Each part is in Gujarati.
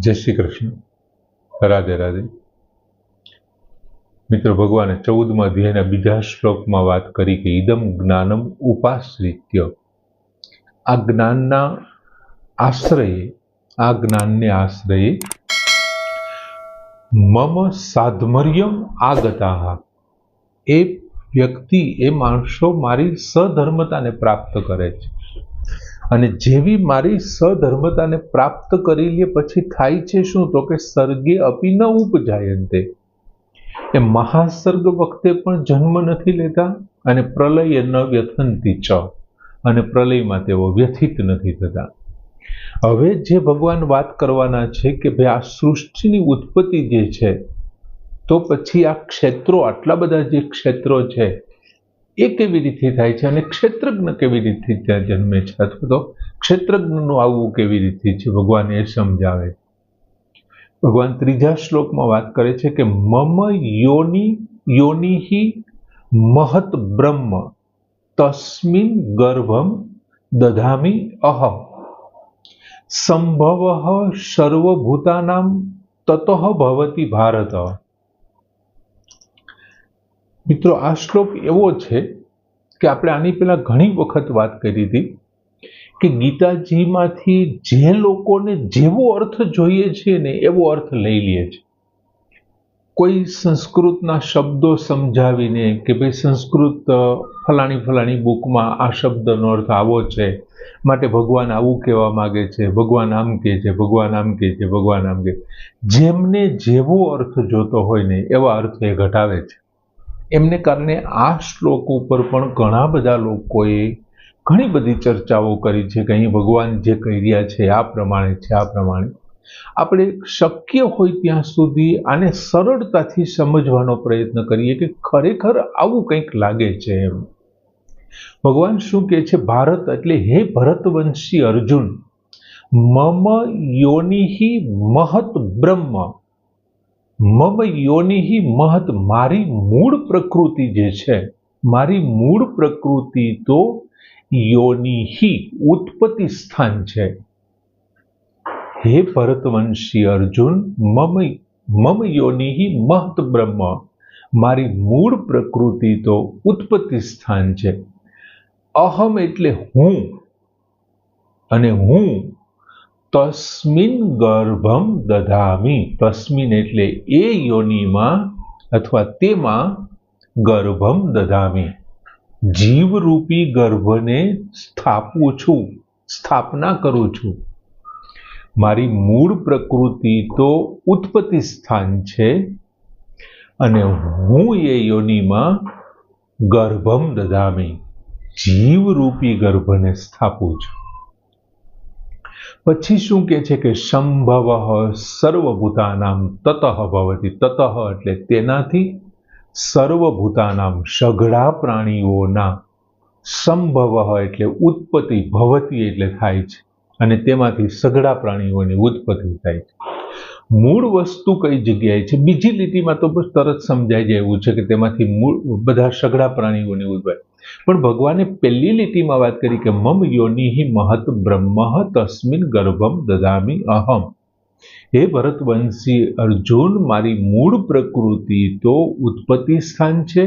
જય શ્રી કૃષ્ણ. રાધે રાધે. મિત્રો, ભગવાને ચૌદમાં અધ્યાયના બીજા શ્લોકમાં વાત કરી કે ઇદમ જ્ઞાનમ ઉપાશ્રિત્ય. આ જ્ઞાનના આશ્રયે, આ જ્ઞાનને આશ્રયે મમ સાધમર્યમ આગતા. એ વ્યક્તિ, એ માણસો મારી સધર્મતાને પ્રાપ્ત કરે છે. અને જેવી મારી સધર્મતાને પ્રાપ્ત કરી લે પછી થાય છે શું? તો કે સર્ગે અપી ન ઉપજાયંતે એ મહાસર્ગ વખતે પણ જન્મ નથી લેતા અને પ્રલય ન વ્યથંતી ચ. અને પ્રલયમાં તેઓ વ્યથિત નથી થતા. હવે જે ભગવાન વાત કરવાના છે કે ભાઈ આ સૃષ્ટિની ઉત્પત્તિ જે છે, તો પછી આ ક્ષેત્રો, આટલા બધા જે ક્ષેત્રો છે એ કેવી રીતે થાય છે અને ક્ષેત્રજ્ઞ કેવી રીતે ત્યાં જન્મે છે? અથવા તો ક્ષેત્રજ્ઞનું આવવું કેવી રીતે છે? ભગવાન એ સમજાવે. ભગવાન ત્રીજા શ્લોકમાં વાત કરે છે કે મમ યોની યોનિહિ મહત બ્રહ્મ તસ્મિન ગર્ભમ દધામી અહમ. સંભવ સર્વભૂતાનામ તતઃ ભવતી ભારત. મિત્રો, આ શ્લોક એવો છે કે આપણે આની પહેલાં ઘણી વખત વાત કરી હતી કે ગીતાજીમાંથી જે લોકોને જેવો અર્થ જોઈએ છે ને એવો અર્થ લઈ લે છે. કોઈ સંસ્કૃતના શબ્દો સમજાવીને કે ભાઈ સંસ્કૃત ફલાણી ફલાણી બુકમાં આ શબ્દનો અર્થ આવો છે, માટે ભગવાન આવું કહેવા માગે છે, ભગવાન આમ કહે છે, ભગવાન આમ કહે છે, ભગવાન આમ કહે જેમને જેવો અર્થ જોતો હોય ને એવા અર્થ એ ઘટાવે છે. એમને કારણે આ શ્લોક ઉપર પણ ઘણા બધા લોકોએ ઘણી બધી ચર્ચાઓ કરી છે કે અહીં ભગવાન જે કહી રહ્યા છે, આ પ્રમાણે છે, આ પ્રમાણે. આપણે શક્ય હોય ત્યાં સુધી આને સરળતાથી સમજવાનો પ્રયત્ન કરીએ કે ખરેખર આવું કંઈક લાગે છે એમ. ભગવાન શું કહે છે? ભારત એટલે હે ભરતવંશી અર્જુન, મમ યોનિહી મહત બ્રહ્મ. મમ યોનિહી મહત મારી મૂળ પ્રકૃતિ જે છે, મારી મૂળ પ્રકૃતિ તો યોનિહી ઉત્પત્તિ સ્થાન છે. હે ભરતવંશી અર્જુન મમ મમ યોનિહી મહત બ્રહ્મ, મારી મૂળ પ્રકૃતિ તો ઉત્પત્તિ સ્થાન છે. અહમ એટલે હું અને હું તસ્મિન ગર્ભમ દધામી. તસ્મિન એટલે એ યોનિમાં અથવા તેમાં ગર્ભમ દધામી. જીવરૂપી ગર્ભને સ્થાપું છું, સ્થાપના કરું છું. મારી મૂળ પ્રકૃતિ તો ઉત્પત્તિ સ્થાન છે અને હું એ યોનિમાં ગર્ભમ દધામી. જીવરૂપી ગર્ભને સ્થાપું છું. પછી શું કે છે કે સંભવ સર્વભૂતાનામ તતઃ ભવતી, તતઃ એટલે તેનાથી સર્વભૂતાનામ સઘળા પ્રાણીઓના સંભવ એટલે ઉત્પત્તિ, ભવતી એટલે થાય છે. અને તેમાંથી સઘળા પ્રાણીઓની ઉત્પત્તિ થાય છે. મૂળ વસ્તુ કઈ જગ્યાએ છે? બીજી લીટીમાં તો બસ તરત સમજાઈ જાય એવું છે કે તેમાંથી મૂળ, બધા સઘળા પ્રાણીઓની ઉદભવે પણ ભગવાને પહેલી લીટીમાં વાત કરી કે મમ યોનિહિ મહત બ્રહ્મ તસ્મિન ગર્ભમ દદામી અહમ. હે ભરતવંશી, અર્જુન, મારી મૂળ પ્રકૃતિ તો ઉત્પત્તિ સ્થાન છે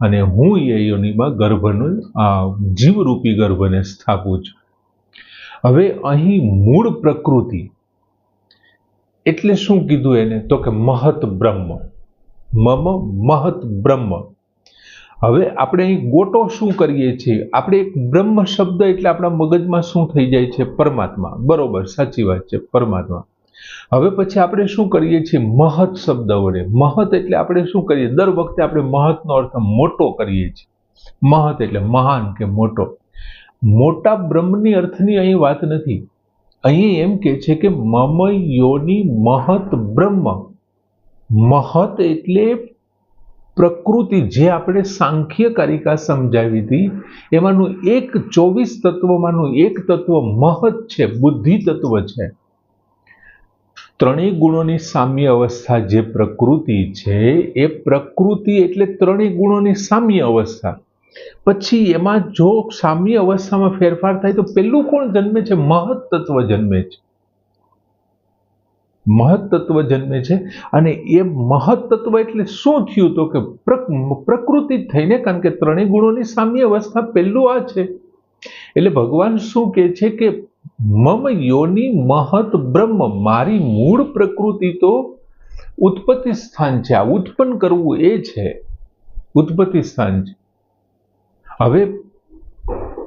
અને હું એ યોનિમાં ગર્ભનું જીવરૂપી ગર્ભને સ્થાપું છું. હવે અહીં મૂળ પ્રકૃતિ એટલે શું કીધું એને? તો કે મહત બ્રહ્મ. મમ મહત બ્રહ્મ. હવે આપણે અહીં ગોટો શું કરીએ છીએ? આપણે એક બ્રહ્મ શબ્દ એટલે આપણા મગજમાં શું થઈ જાય છે? પરમાત્મા. બરોબર, સાચી વાત છે, પરમાત્મા. હવે પછી આપણે શું કરીએ છીએ? મહત શબ્દ વડે. મહત એટલે આપણે શું કરીએ? દર વખતે આપણે મહતનો અર્થ મોટો કરીએ છીએ. મહત એટલે મહાન કે મોટો. મોટા બ્રહ્મની અર્થની અહીં વાત નથી. અહીં એમ કે છે કે મમ યોની મહત બ્રહ્મ. મહત એટલે પ્રકૃતિ જે આપણે સાંખ્ય કારિકા સમજાવી હતી, એમાંનું એક ચોવીસ તત્વમાંનું એક તત્વ મહત છે, બુદ્ધિ તત્વ છે. ત્રણેય ગુણોની સામ્ય અવસ્થા જે પ્રકૃતિ છે, એ પ્રકૃતિ એટલે ત્રણેય ગુણોની સામ્ય અવસ્થા. પછી એમાં જો સામ્ય અવસ્થામાં ફેરફાર થાય તો પેલું કોણ જન્મે છે? મહત જન્મે છે. મહત્તત્વ જન્મે છે. અને એ મહત્તત્વ એટલે શું થયું તો કે પ્રકૃતિ થઈને, કારણ કે ત્રણેય ગુણોની સામ્ય અવસ્થા પહેલું આ છે. એટલે ભગવાન શું કહે છે કે, મમ યોની મહત બ્રહ્મ, મારી મૂળ પ્રકૃતિ તો ઉત્પત્તિ સ્થાન છે. આ ઉત્પન્ન કરવું એ છે. ઉત્પત્તિ સ્થાન છે. હવે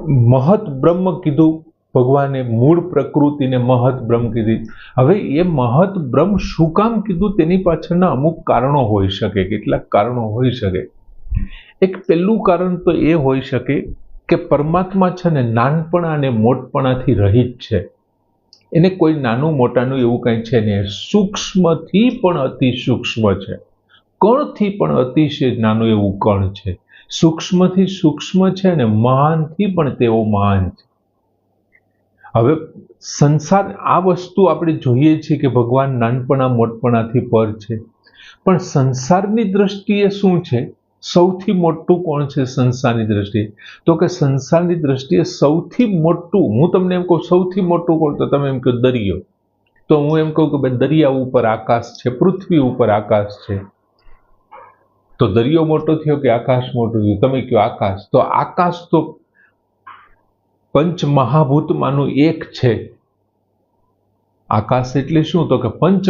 મહત બ્રહ્મ કીધું, ભગવાને મૂળ પ્રકૃતિને મહત બ્રહ્મ કીધી. હવે એ મહત બ્રહ્મ શું કામ કીધું? તેની પાછળના અમુક કારણો હોઈ શકે, કેટલાક કારણો હોઈ શકે. એક પહેલું કારણ તો એ હોઈ શકે કે પરમાત્મા છે ને નાનપણા અને મોટપણાથી રહિત છે. એને કોઈ નાનું મોટાનું એવું કંઈ છે ને સૂક્ષ્મથી પણ અતિ સૂક્ષ્મ છે. કણથી પણ અતિશય નાનું એવું કણ છે. સૂક્ષ્મથી સૂક્ષ્મ છે ને મહાનથી પણ તેઓ મહાન છે. હવે સંસાર આ વસ્તુ આપણે જોઈએ છીએ કે ભગવાન નાનપણા મોટપણાથી પર છે. પણ સંસારની દ્રષ્ટિએ શું છે? સૌથી મોટું કોણ છે સંસારની દ્રષ્ટિએ? તો કે સંસારની દ્રષ્ટિએ સૌથી મોટું, હું તમને એમ કહું, સૌથી મોટું કોણ? તો તમે એમ કહો દરિયો. તો હું એમ કહું કે ભાઈ દરિયા ઉપર આકાશ છે, પૃથ્વી ઉપર આકાશ છે. તો દરિયો મોટો થયો કે આકાશ મોટું થયું? તમે કયો આકાશ. તો આકાશ તો પંચ એક છે. આકાશ એટલે શું? તો કે પંચ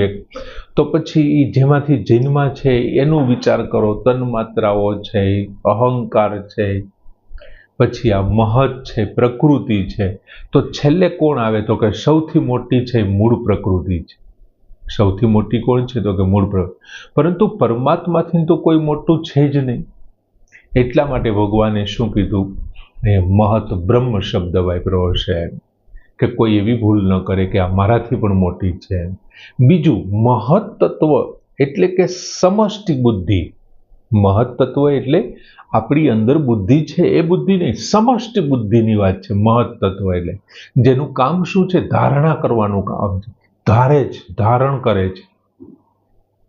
એક. તો પછી એ જેમાંથી જન્મા છે, એનું વિચાર કરો. તન્માત્રાઓ છે, અહંકાર છે, પછી આ મહત છે, પ્રકૃતિ છે. તો છેલ્લે કોણ આવે? તો કે સૌથી મોટી છે, મૂળ પ્રકૃતિ છે. સૌથી મોટી કોણ છે તો કે મૂળ પરંતુ પરમાત્માથી તો કોઈ મોટું છે જ નહીં. એટલા માટે ભગવાને શું કીધું? એ મહત બ્રહ્મ શબ્દ વાપરો છે કે કોઈ એવી ભૂલ ન કરે કે આ મારાથી પણ મોટી છે બીજું, મહત્તત્વ એટલે કે સમષ્ટિ બુદ્ધિ. મહત્તત્વ એટલે આપણી અંદર બુદ્ધિ છે, એ બુદ્ધિ નહીં, સમષ્ટિ બુદ્ધિની વાત છે, મહત્તત્વ એટલે. જેનું કામ શું છે? ધારણા કરવાનું કામ છે. ધારે છે ધારણ કરે છે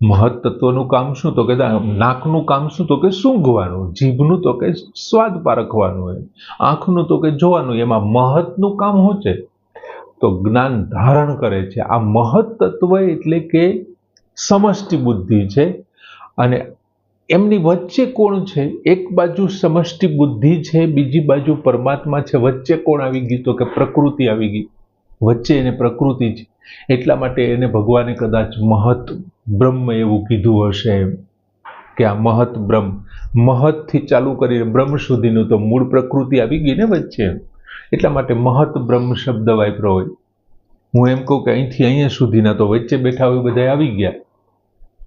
મહત્તત્વનું કામ શું? તો કે નાકનું કામ શું? તો કે સૂંઘવાનું, જીભનું તો કે સ્વાદ પારખવાનું હોય આંખનું તો કે જોવાનું, એમાં મહત્નું કામ શું છે? તો જ્ઞાન ધારણ કરે છે. આ મહત્તત્વ એટલે કે સમષ્ટિ બુદ્ધિ છે. અને એમની વચ્ચે કોણ છે? એક બાજુ સમષ્ટિ બુદ્ધિ છે, બીજી બાજુ પરમાત્મા છે. વચ્ચે કોણ આવી ગયું તો કે પ્રકૃતિ આવી ગઈ. વચ્ચે એને પ્રકૃતિ છે. એટલા માટે એને ભગવાને કદાચ મહત બ્રહ્મ એવું કીધું હશે કે આ મહત બ્રહ્મ. મહતથી ચાલુ કરીને બ્રહ્મ સુધીનું તો મૂળ પ્રકૃતિ આવી ગઈ ને વચ્ચે. એટલા માટે મહત બ્રહ્મ શબ્દ વાપરો હોય. હું એમ કહું કે અહીંથી અહીંયા સુધીના તો વચ્ચે બેઠા હોય બધા આવી ગયા.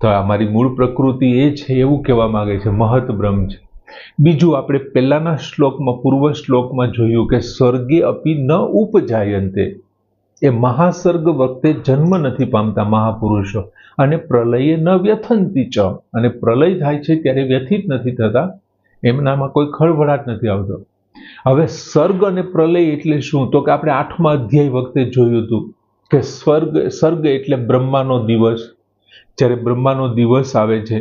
તો આ મારી મૂળ પ્રકૃતિ એ છે એવું કહેવા માગે છે, મહત બ્રહ્મ છે. બીજું આપણે પહેલાના શ્લોકમાં, પૂર્વ શ્લોકમાં જોયું કે સ્વર્ગે અપી ન ઉપજાયંતે. એ મહાસર્ગ વખતે જન્મ નથી પામતા મહાપુરુષો. અને પ્રલયે ન વ્યથંતી ચ. અને પ્રલય થાય છે ત્યારે વ્યથિત નથી થતા. એમનામાં કોઈ ખળભળાટ નથી આવતો. હવે સર્ગ અને પ્રલય એટલે શું? તો કે આપણે આઠમા અધ્યાય વખતે જોયું હતું કે સ્વર્ગ, સર્ગ એટલે બ્રહ્માનો દિવસ. જ્યારે બ્રહ્માનો દિવસ આવે છે,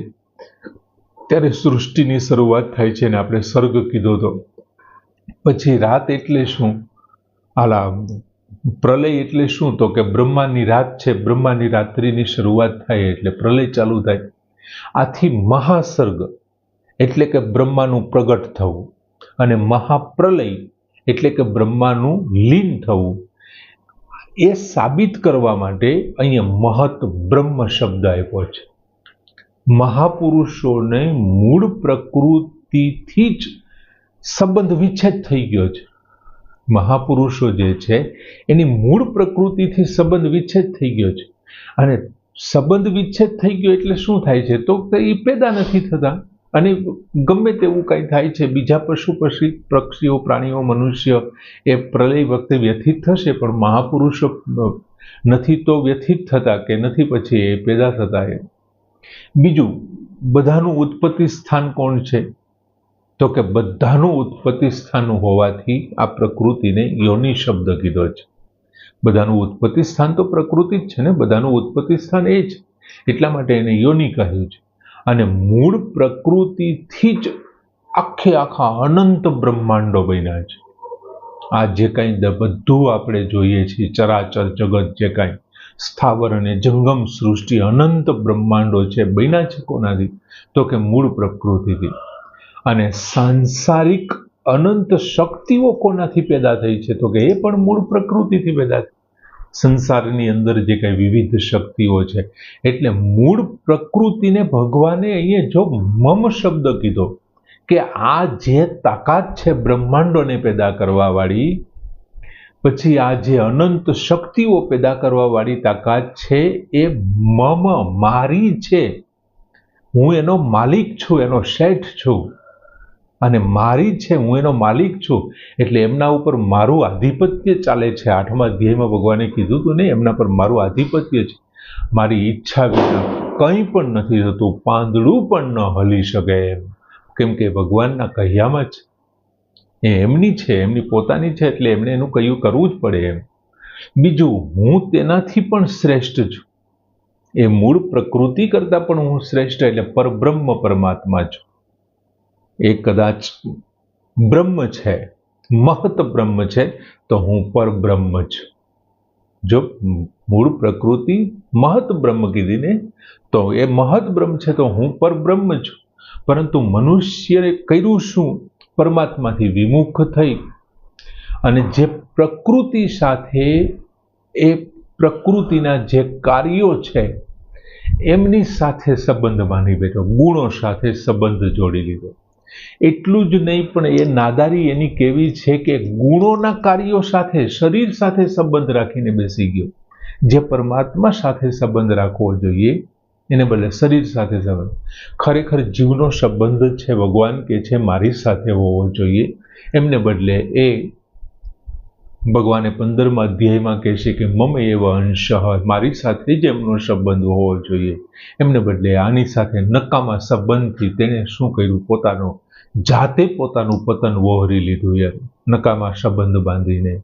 ત્યારે સૃષ્ટિની શરૂઆત થાય છે અને આપણે સર્ગ કીધો હતો પછી રાત એટલે શું? આલા પ્રલય એટલે શું? તો કે બ્રહ્માની રાત છે, બ્રહ્માની રાત્રિની શરૂઆત થાય એટલે પ્રલય ચાલુ થાય. આથી મહાસર્ગ એટલે કે બ્રહ્માનું પ્રગટ થવું અને મહાપ્રલય એટલે કે બ્રહ્માનું લીન થવું, એ સાબિત કરવા માટે અહીંયા મહત બ્રહ્મ શબ્દ આપ્યો છે. મહાપુરુષોને મૂળ પ્રકૃતિથી જ સંબંધ વિચ્છેદ થઈ ગયો છે. મહાપુરુષો જે છે, એની મૂળ પ્રકૃતિથી સંબંધ વિચ્છેદ થઈ ગયો છે. અને સંબંધ વિચ્છેદ થઈ ગયો એટલે શું થાય છે? તો એ પેદા નથી થતા. અને ગમે તેવું કંઈ થાય છે, બીજા પશુ પક્ષી પક્ષીઓ, પ્રાણીઓ, મનુષ્ય, એ પ્રલય વખતે વ્યથિત થશે, પણ મહાપુરુષો નથી તો વ્યથિત થતા કે નથી પછી એ પેદા થતા એ બીજું, બધાનું ઉત્પત્તિ સ્થાન કોણ છે? તો કે બધાનું ઉત્પત્તિ સ્થાન હોવાથી આ પ્રકૃતિને યોની શબ્દ કીધો છે. બધાનું ઉત્પત્તિ સ્થાન તો પ્રકૃતિ જ છે ને, બધાનું ઉત્પત્તિ સ્થાન એ જ. એટલા માટે એને યોની કહ્યું છે. અને મૂળ પ્રકૃતિથી જ આખે આખા અનંત બ્રહ્માંડો બન્યા છે. આ જે કાંઈ બધું આપણે જોઈએ છીએ, ચરાચર જગત જે કાંઈ, સ્થાવર અને જંગમ સૃષ્ટિ અનંત બ્રહ્માંડો છે, બન્યા છે કોનાથી? તો કે મૂળ પ્રકૃતિથી. અને સાંસારિક અનંત શક્તિઓ કોનાથી પેદા થઈ છે? તો કે એ પણ મૂળ પ્રકૃતિથી પેદા થઈ. સંસારની અંદર જે કંઈ વિવિધ શક્તિઓ છે, એટલે મૂળ પ્રકૃતિને ભગવાને અહીંયા જો મમ શબ્દ કીધો કે આ જે તાકાત છે બ્રહ્માંડોને પેદા કરવાવાળી, પછી આ જે અનંત શક્તિઓ પેદા કરવાવાળી તાકાત છે એ મમ, મારી છે. હું એનો માલિક છું, એનો શેઠ છું. અને મારી છે, હું એનો માલિક છું. એટલે એમના ઉપર મારું આધિપત્ય ચાલે છે. આઠમા અધ્યાયમાં ભગવાને કીધું હતું ને, એમના પર મારું આધિપત્ય છે. મારી ઈચ્છા વિના કંઈ પણ નથી થતું, પાંદડું પણ ન હલી શકે એમ. કેમ કે ભગવાનના કહ્યામાં જ એ એમની છે, એમની પોતાની છે, એટલે એમણે એનું કહ્યું કરવું જ પડે એમ. બીજું, હું તેનાથી પણ શ્રેષ્ઠ છું. એ મૂળ પ્રકૃતિ કરતાં પણ હું શ્રેષ્ઠ, એટલે પરબ્રહ્મ પરમાત્મા છું. એ કદાચ બ્રહ્મ છે, મહત બ્રહ્મ છે, તો હું પરબ્રહ્મ છું. જો મૂળ પ્રકૃતિ મહત બ્રહ્મ કીધી ને તો એ મહત બ્રહ્મ છે, તો હું પરબ્રહ્મ છું. પરંતુ મનુષ્યએ કર્યું શું? પરમાત્માથી વિમુખ થઈ. અને જે પ્રકૃતિ સાથે, એ પ્રકૃતિના જે કાર્યો છે, એમની સાથે સંબંધ માની બેઠો, ગુણો સાથે સંબંધ જોડી લીધો. એટલું જ નહીં, પણ એ નાદારી એની કેવી છે કે ગુણોના કાર્યો સાથે, શરીર સાથે સંબંધ રાખીને બેસી ગયો. જે પરમાત્મા સાથે સંબંધ રાખવો જોઈએ, એને બદલે શરીર સાથે સંબંધ. ખરેખર જીવનો સંબંધ છે, ભગવાન કે છે, મારી સાથે હોવો જોઈએ. એમને બદલે એ ભગવાને પંદરમા અધ્યાયમાં કહેશે કે, મમ એવ અંશ. મારી સાથે જ એમનો સંબંધ હોવો જોઈએ. એમને બદલે આની સાથે નકામા સંબંધથી તેણે શું કર્યું? પોતાનો જાતે પોતાનું પતન વહોરી લીધું યાર. નકામા સંબંધ બાંધીને.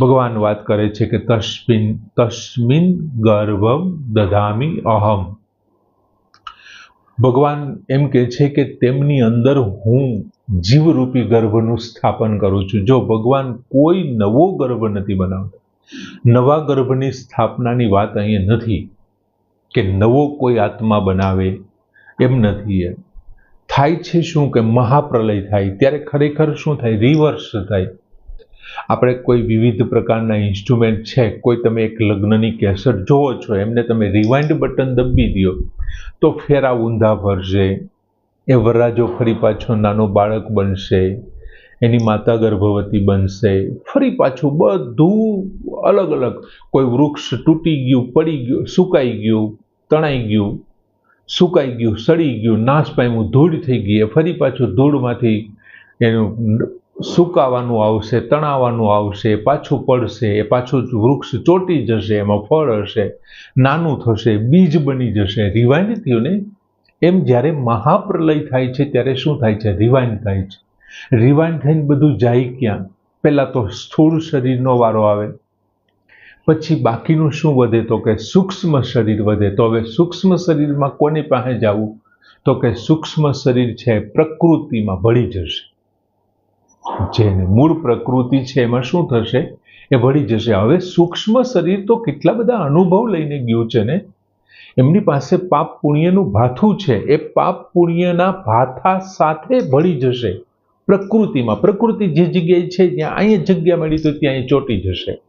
ભગવાન વાત કરે છે કે તસ્મિન તસ્મિન ગર્ભમ દધામી અહમ. ભગવાન એમ કે છે કે તેમની અંદર હું જીવરૂપી ગર્ભનું સ્થાપન કરું છું. જો ભગવાન કોઈ નવો ગર્ભ નથી બનાવતા, નવા ગર્ભની સ્થાપનાની વાત અહીંયા નથી કે નવો કોઈ આત્મા બનાવે એમ નથી એમ થાય છે શું કે મહાપ્રલય થાય? ત્યારે ખરેખર શું થાય? રિવર્સ થાય. આપણે કોઈ વિવિધ પ્રકારના ઇન્સ્ટ્રુમેન્ટ છે, કોઈ તમે એક લગ્નની કેસેટ જોવો છો, એમને તમે રિવાઇન્ડ બટન દબી દો, તો ફેરા ઊંધા ભરશે. એ વરરાજો ફરી પાછો નાનો બાળક બનશે, એની માતા ગર્ભવતી બનશે. ફરી પાછું બધું અલગ અલગ. કોઈ વૃક્ષ તૂટી ગયું, પડી ગયું, સુકાઈ ગયું, તણાઈ ગયું. સુકાઈ ગયું, સડી ગયું, નાશ પામ્યું, ધૂળ થઈ ગઈ. ફરી પાછું ધૂળમાંથી એનું સુકાવાનું આવશે તણાવવાનું આવશે, પાછું પડશે, એ પાછું વૃક્ષ ચોટી જશે, એમાં ફળ હશે, નાનું થશે, બીજ બની જશે. રિવાઇન્ડ થયું ને એમ જ્યારે મહાપ્રલય થાય છે, ત્યારે શું થાય છે? રિવાઇન્ડ થાય છે. રિવાઇન્ડ થઈને બધું જાય ક્યાં? પહેલાં તો સ્થૂળ શરીરનો વારો આવે પછી બાકીનું શું વધે તો કે સૂક્ષ્મ શરીર વધે? તો હવે સૂક્ષ્મ શરીરમાં કોની પાસે જવું? તો કે સૂક્ષ્મ શરીર છે પ્રકૃતિમાં ભળી જશે. જેને મૂળ પ્રકૃતિ છે એમાં શું થશે? એ ભળી જશે. હવે સૂક્ષ્મ શરીર તો કેટલા બધા અનુભવ લઈને ગયું છે ને? એમની પાસે પાપ પુણ્યનું ભાથું છે. એ પાપ પુણ્યના ભાથા સાથે ભળી જશે. પ્રકૃતિમાં. પ્રકૃતિ જે જગ્યાએ છે ત્યાં અહીંયા જગ્યા મળી, તો ત્યાં ચોટી જશે.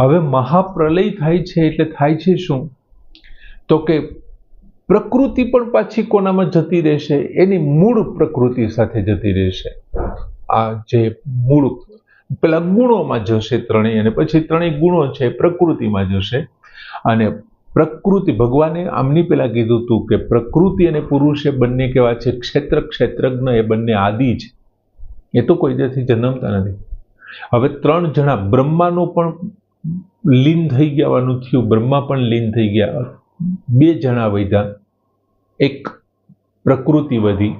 હવે મહાપ્રલય થાય છે એટલે થાય છે શું? તો કે પ્રકૃતિ પણ પાછી કોનામાં જતી રહેશે? એની મૂળ પ્રકૃતિ સાથે જતી રહેશે. આ જે મૂળ, પેલા ગુણોમાં જશે ત્રણેય અને પછી ત્રણેય ગુણો છે પ્રકૃતિમાં જશે. અને પ્રકૃતિ, ભગવાને આમની પેલા કીધું હતું કે પ્રકૃતિ અને પુરુષ એ બંને કેવા છે? ક્ષેત્ર, ક્ષેત્રજ્ઞ એ બંને આદિ છે. એ તો કોઈ જન્મતા નથી. હવે ત્રણ જણા બ્રહ્માનો પણ લીન થઈ ગયાનું થયું, બ્રહ્મા પણ લીન થઈ ગયા. બે જણા વધ્યા. એક પ્રકૃતિ વધી,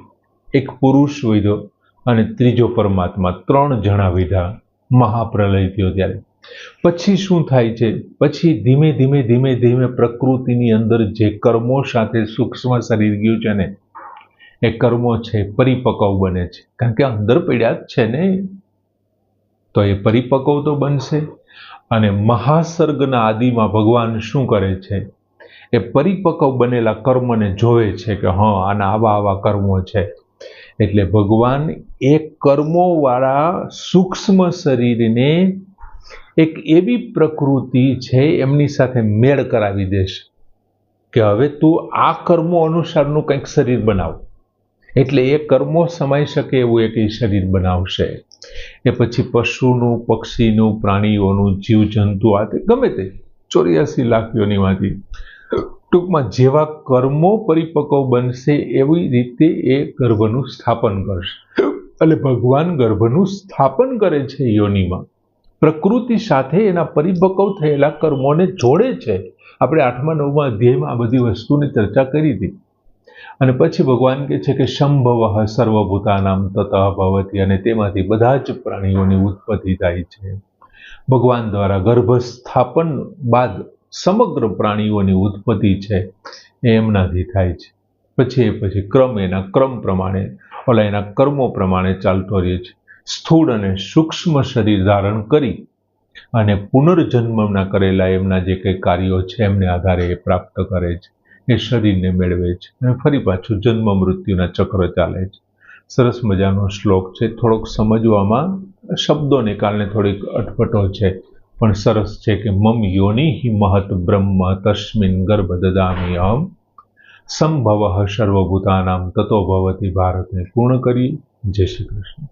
એક પુરુષ વધ્યો અને ત્રીજો પરમાત્મા. ત્રણ જણા વધ્યા મહાપ્રલય થયો ત્યારે. પછી શું થાય છે? પછી ધીમે ધીમે ધીમે ધીમે પ્રકૃતિની અંદર જે કર્મો સાથે સૂક્ષ્મ શરીર ગયું છે ને, એ કર્મો છે, પરિપક્વ બને છે. કારણ કે અંદર પડ્યા જ છે ને. તો એ પરિપક્વ તો બનશે. અને મહાસર્ગના આદિમાં ભગવાન શું કરે છે? એ પરિપક્વ બનેલા કર્મને જોવે છે કે, હા, આના આવા આવા કર્મો છે. એટલે ભગવાન એ કર્મોવાળા સૂક્ષ્મ શરીરને એક એવી પ્રકૃતિ છે, એમની સાથે મેળ કરાવી દેશે કે હવે તું આ કર્મો અનુસારનું કંઈક શરીર બનાવ. એટલે એ કર્મો સમાઈ શકે એવું એક શરીર બનાવશે. એ પછી પશુનું, પક્ષીનું, પ્રાણીઓનું, જીવજંતુ, આ તે ગમે તે ચોર્યાસી લાખ યોનીમાંથી ટૂંકમાં જેવા કર્મો પરિપક્વ બનશે એવી રીતે એ ગર્ભનું સ્થાપન કરશે. એટલે ભગવાન ગર્ભનું સ્થાપન કરે છે યોનિમાં. પ્રકૃતિ સાથે એના પરિપક્વ થયેલા કર્મોને જોડે છે. આપણે આઠમા, નવમા અધ્યાયમાં આ બધી વસ્તુની ચર્ચા કરી હતી. અને પછી ભગવાન કહે છે કે સંભવ સર્વભૂતાનામ તતઃ ભવતી અને તેમાંથી બધા જ પ્રાણીઓની ઉત્પત્તિ થાય છે. ભગવાન દ્વારા ગર્ભસ્થાપન બાદ સમગ્ર પ્રાણીઓની ઉત્પત્તિ છે, એ એમનાથી થાય છે. પછી એ પછી ક્રમ, એના ક્રમ પ્રમાણે, ઓલા એના કર્મો પ્રમાણે ચાલતો રહે છે. સ્થૂળ અને સૂક્ષ્મ શરીર ધારણ કરી અને પુનર્જન્મના કરેલા એમના જે કંઈ કાર્યો છે, એમને આધારે એ પ્રાપ્ત કરે છે. એ શરીરને મેળવે છે અને ફરી પાછું જન્મ મૃત્યુના ચક્ર ચાલે છે. સરસ મજાનો શ્લોક છે. થોડોક સમજવામાં શબ્દોને કારણે થોડીક અટપટો છે, પણ સરસ છે કે મમ યોનિ મહત બ્રહ્મ તસ્મિન ગર્ભ દદામી અહમ. સંભવ સર્વભૂતાનામ તતો ભવતી ભારતને પૂર્ણ કરી. જય શ્રી કૃષ્ણ.